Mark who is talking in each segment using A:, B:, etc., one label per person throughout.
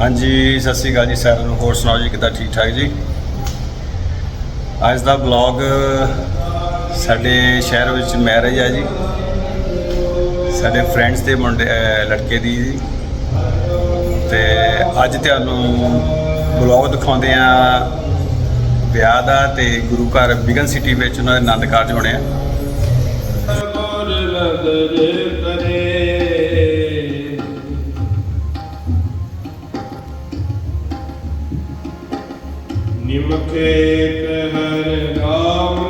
A: ਹਾਂਜੀ, ਸਤਿ ਸ਼੍ਰੀ ਅਕਾਲ ਜੀ ਸਾਰਿਆਂ ਨੂੰ, ਹੋਰ ਸੁਣਾਓ ਜੀ, ਕਿੱਦਾਂ ਠੀਕ ਠਾਕ ਜੀ? ਅੱਜ ਦਾ ਬਲੌਗ ਸਾਡੇ ਸ਼ਹਿਰ ਵਿੱਚ ਮੈਰਿਜ ਹੈ ਜੀ। ਸਾਡੇ ਫਰੈਂਡਸ ਦੇ ਮੁੰਡੇ ਲੜਕੇ ਦੀ ਜੀ। ਤੇ ਅੱਜ ਤੁਹਾਨੂੰ ਬਲੌਗ ਦਿਖਾਉਂਦੇ ਆ ਵਿਆਹ ਦਾ ਤੇ ਗੁਰੂ ਘਰ ਬਿਗਨ ਸਿਟੀ ਵਿੱਚ ਉਹਨਾਂ ਦੇ ਆਨੰਦ ਕਾਰਜ ਹੋਣੇ ਆ।
B: ਨਿਮਕੇ ਪਹਿਰ ਨਾਮ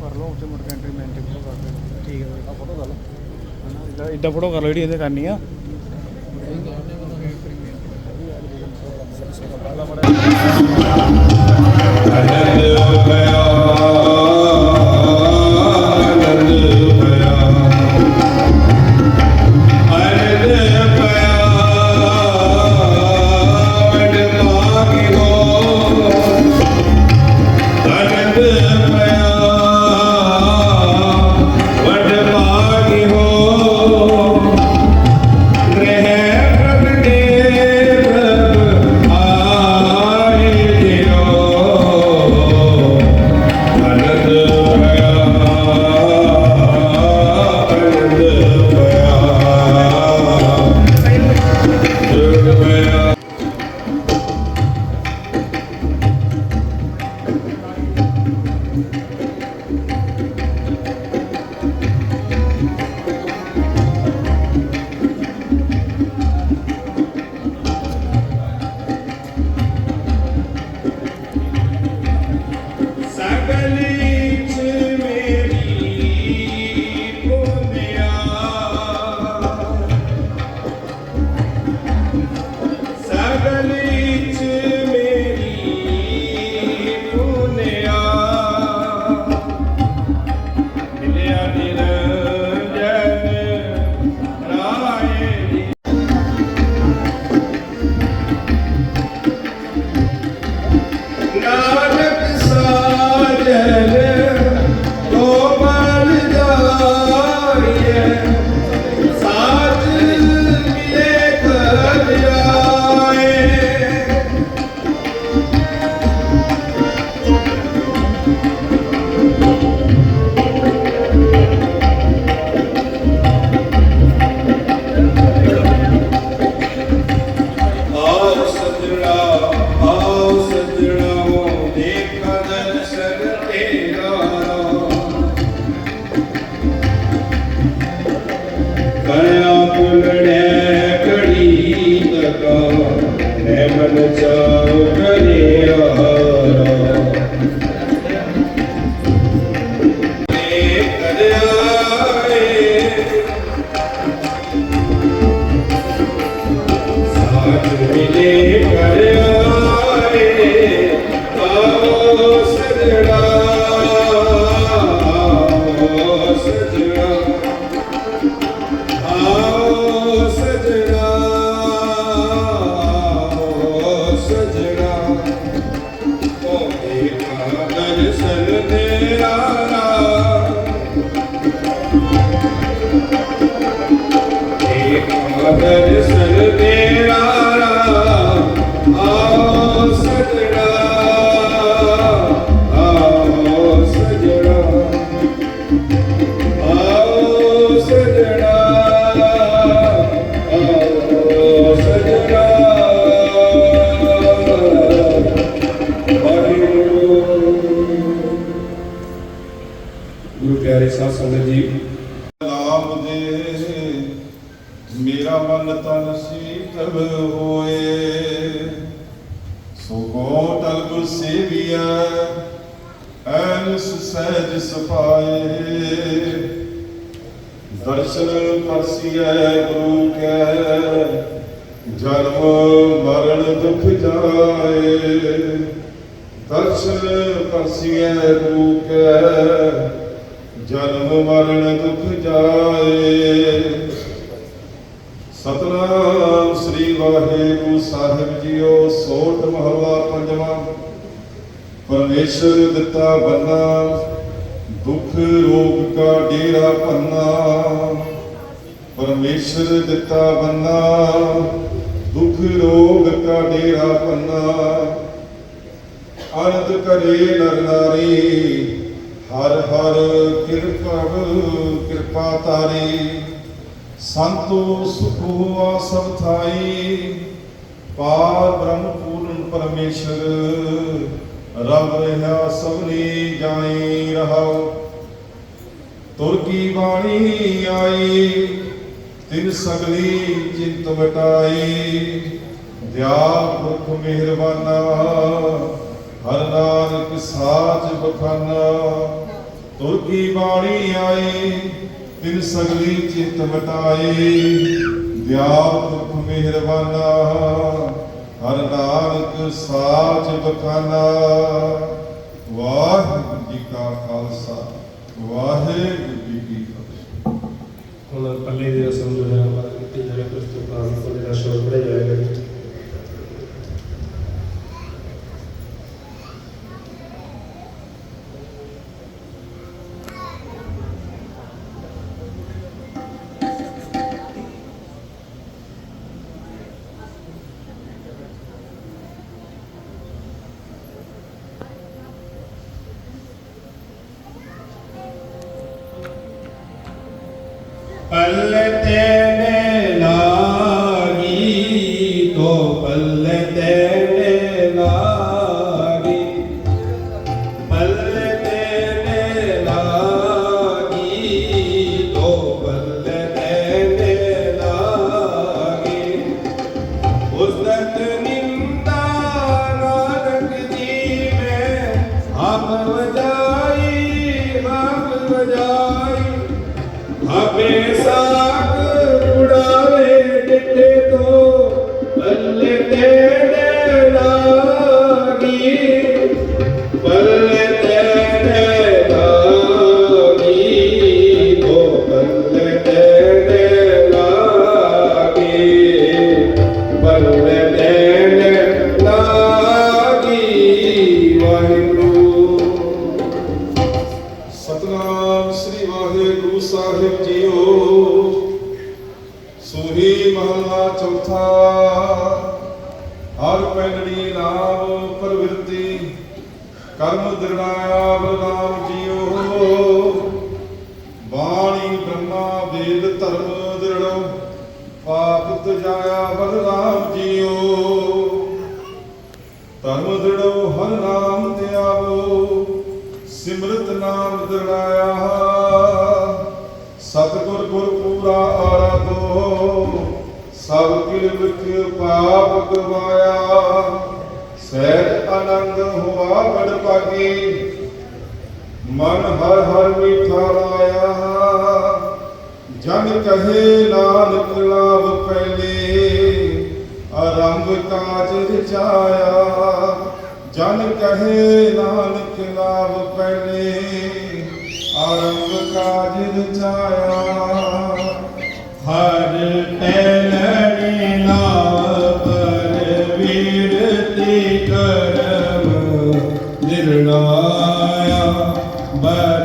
C: ਕਰ ਲਓ ਉੱਥੇ ਮੁੜ ਕੇ ਐਂਟਰੀ ਮੈਂ ਤੇ ਫੋਟੋ ਕਰ ਦੇ ਠੀਕ ਹੈ ਆ ਫੋਟੋ ਕਰ ਲਓ ਇਦਾਂ ਫੋਟੋ ਕਰ ਲਓ ਜਿਹੜੀ ਇਹਦੇ ਕਰਨੀ ਆ।
B: ਆਨੰਦ ਭਇਆ
D: मिले ਮਰਨ ਜਾਏ, ਦਰਸ਼ਨ ਪਰਸੀਐ ਗੁਰੂ ਜਨਮ ਮਰਨ ਦੁਖ ਜਾਏ। ਸਤਨਾਮ ਸ੍ਰੀ ਵਾਹਿਗੁਰੂ ਸਾਹਿਬ ਜੀਓ ਸੋਠ ਮਹੱਲਾ ਪੰਜਵਾਂ। ਪਰਮੇਸ਼ਰ ਦਿੱਤਾ ਬੰਨਾ, ਦੁੱਖ ਰੋਗ ਕਾ ਡੇਰਾ ਪੰਨਾ ਪਰਮੇਸ਼ਰ ਦਿੱਤਾ ਬੰਨਾ ਦੁੱਖ ਰੋਗ ਕਾ ਡੇਰਾ ਪੰਨਾ। ਅਨੰਦ ਕਰੇ ਨਰ ਨਾਰੀ, ਹਰ ਹਰ ਕਿਰਪਾ ਕਿਰਪਾ ਤਾਰੀ। ਸੰਤੋ ਸੁਖੋ ਸਭ ਥਾਈ, ਪਾਰ ਬ੍ਰਹਮ ਪੂਰਨ ਪਰਮੇਸ਼ਰ। ਰਬ ਰਹਾ ਸਭਨੀ ਜਾਈ ਰਹਾਉ। ਤੁਰ ਕੀ ਬਾਣੀ ਆਈ ਤਿਨ ਸਗਲੀ ਚਿੰਤ ਮਟਾਈ ਦਿਆ ਪੁਰਖ ਮਿਹਰਬਾਨਾ, ਹਰ ਨਾਨਕ ਸਾਚ ਬਖਾਨਾ। ਤੁਰ ਕੀ ਬਾਣੀ ਆਈ, ਤਿਨ ਸਗਲੀ ਚਿੰਤ ਮਟਾਈ ਦਿਆ ਪੁਰਖ ਮਿਹਰਬਾਨਾ, ਹਰ ਨਾਨਕ ਸਾਚ ਬਖਾਨਾ। ਵਾਹਿਗੁਰੂ ਜੀ ਕਾ ਖਾਲਸਾ, ਵਾਹਿਗੁਰੂ ਜੀ ਕੀ
B: ਹੁਣ ਪੱਲੇ ਦੀ ਰਸਮ ਜੋ ਹੈ
D: Let them ਧਰਮ ਦਿਰੜੋ ਪਾਪ ਤਜਾਇਆ ਬਲਰਾਮ ਜੀਓ। ਧਰਮ ਦ੍ਰਿੜੋ, ਹਰ ਨਾਮ ਤੇ ਆਵੋ ਸਿਮਰਤ ਨਾਮ ਦ੍ਰਿੜਾਇਆ। ਸਤਿਗੁਰ ਗੁਰ ਪੂਰਾ ਆਰਾਧੋ, ਸਭ ਕਿਲ ਵਿਖ ਪਾਪ ਗਵਾਇਆ। ਸਹਿਜ ਆਨੰਦ ਹੋਆ ਬੜ ਪਾਗੀ ਮਨ ਹਰ ਹਰ ਮੀਠਾ ਲਾਇਆ। ਜਨ ਕਹੇ ਨਾਨਕ ਲਾਭ ਪਹਿਲੇ, ਆਰੰਭ ਕਾਜ ਰਚਾਇਆ। ਜਨ ਕਹੇ ਨਾਨਕ ਲਾਭ ਪਹਿਲੇ, ਆਰੰਭ ਕਾਜ ਰਚਾਇਆ। ਹਰ ਟੈਲਣੀ ਨਾਮ ਪਰ ਵੀਰਤੀ ਕਰਮ ਨਿਰਣਾਇਆ। ਬਲਰਾਮ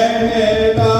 B: Amen.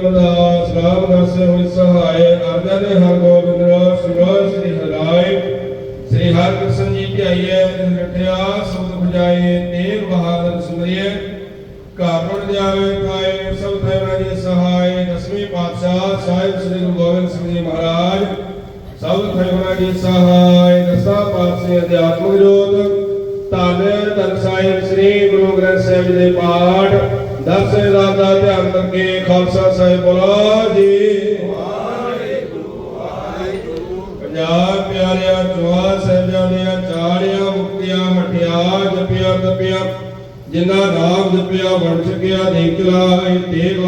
B: ਪ੍ਰੰਗਾਰ ਰਾਮ ਦਾਸ ਹੋਇ ਸਹਾਇ ਅਰਜਨ ਹਰ ਗੋਬਿੰਦ ਰਾਮ ਸ੍ਰੀ ਹਰਾਇ ਸ੍ਰੀ ਹਰਿ ਕ੍ਰਿਸ਼ਨ ਜੀ ਕੀ ਆਈਏ ਨਿਰਠਿਆ ਸਬਦ ਤੇਗ ਬਹਾਦਰ ਸੁਮਰਿਏ ਕਾਰਣ ਜਾਵੇ ਕਾਏ ਸਭ ਥੈਰਾ ਜੀ ਸਹਾਇ। ਦਸਵੇਂ ਪਾਤਸ਼ਾਹ ਸਾਹਿਬ ਸ੍ਰੀ ਗੁਰੂ ਗੋਬਿੰਦ ਸਿੰਘ ਜੀ ਮਹਾਰਾਜ। ਸਭ ਥੈਰਾ ਜੀ ਸਹਾਇ। ਦਸਾਂ ਪਾਤਸ਼ਾਹ ਅਧਿਆਤਮਿਕ ਜੋਤ ਧੰਨ ਧੰਨ ਸਾਹਿਬ ਸ੍ਰੀ ਗੁਰੂ ਗ੍ਰੰਥ ਸਾਹਿਬ ਜੀ ਦੇ ਪਾਠ। ਦਾ ਧਿਆਨ ਕਰਕੇ ਖਾਲਸਾ ਸਾਹਿਬ ਬੋਲੋ ਜੀ। ਪੰਜਾਬ ਪਿਆਰਿਆ ਚੋਆ ਸਾਹਿਬਾਨਿਆ, ਚਾੜਿਆ, ਮੁਕਤਿਆ ਮਠਿਆ ਜਪਿਆ, ਤਪਿਆ, ਜਿਨ੍ਹਾਂ ਨਾਮ ਜਪਿਆ ਬਣ ਸਕਿਆ ਦੇਖ ਲਾਏ ਦੇਖ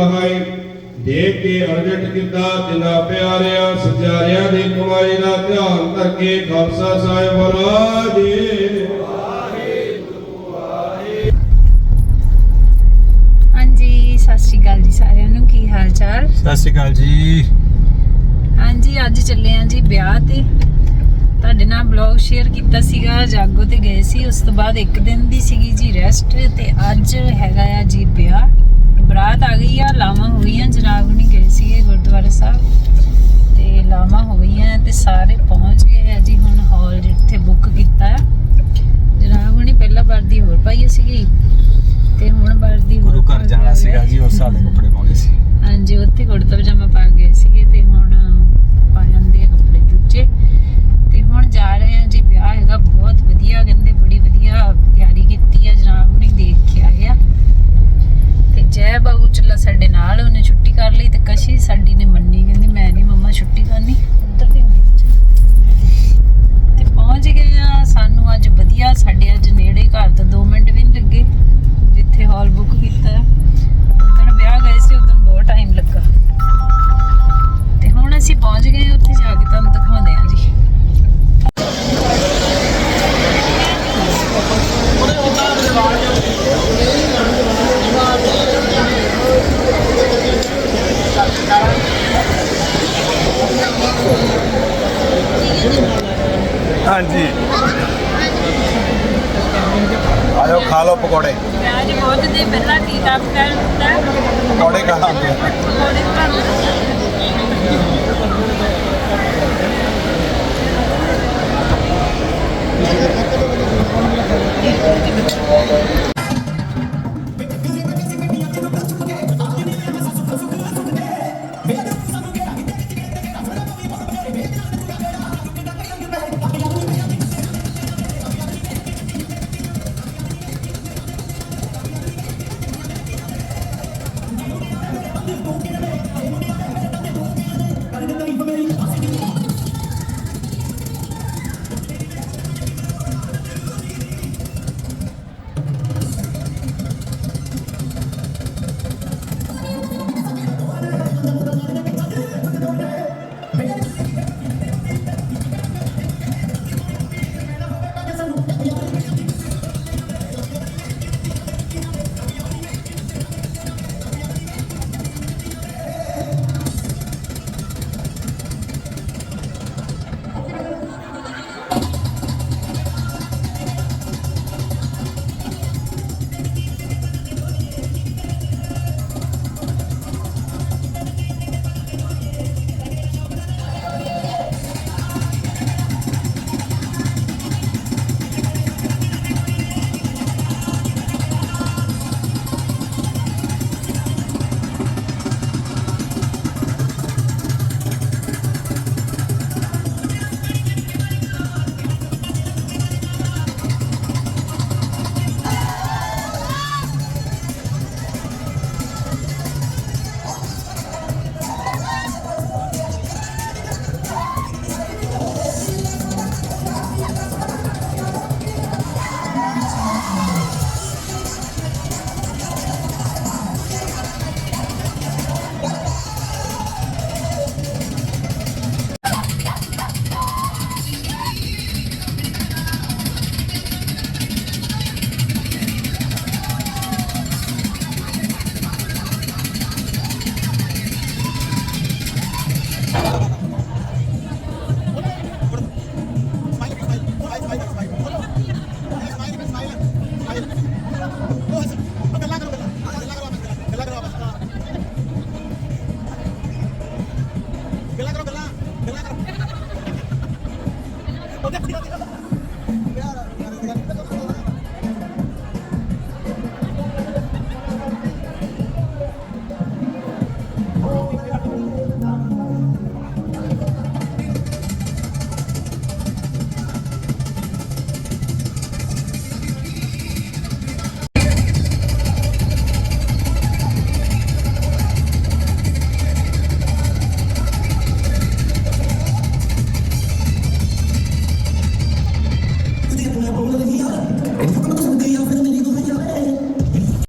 B: ਦੇਖ ਕੇ ਅਰਜਟ ਕੀਤਾ, ਜਿਨ੍ਹਾਂ ਪਿਆਰਿਆ, ਸਚਾਰਿਆਂ ਦੀ ਕਮਾਈ ਦਾ ਧਿਆਨ ਕਰਕੇ ਖਾਲਸਾ ਸਾਹਿਬ ਬੋਲੋ ਜੀ।
E: ਚਾਲ?
C: ਸਤਿ ਸ਼੍ਰੀ ਅਕਾਲ ਜੀ।
E: ਹਾਂਜੀ ਅੱਜ ਚੱਲੇ ਆਂ ਜੀ ਵਿਆਹ ਤੇ। ਤੁਹਾਡੇ ਨਾਲ ਬਲੌਗ ਸ਼ੇਅਰ ਕੀਤਾ ਸੀਗਾ ਜਾਗੋ ਤੇ ਗਏ ਸੀ। ਉਸ ਤੋਂ ਬਾਅਦ ਇੱਕ ਦਿਨ ਦੀ ਸੀਗੀ ਜੀ ਰੈਸਟ ਤੇ ਅੱਜ ਹੈਗਾ ਆ ਜੀ ਵਿਆਹ। ਬਰਾਤ ਆ ਗਈ ਆ ਲਾਵਾਂ ਹੋਈਆਂ ਜਨਾਬ ਨਹੀਂ ਗਏ ਸੀਗੇ।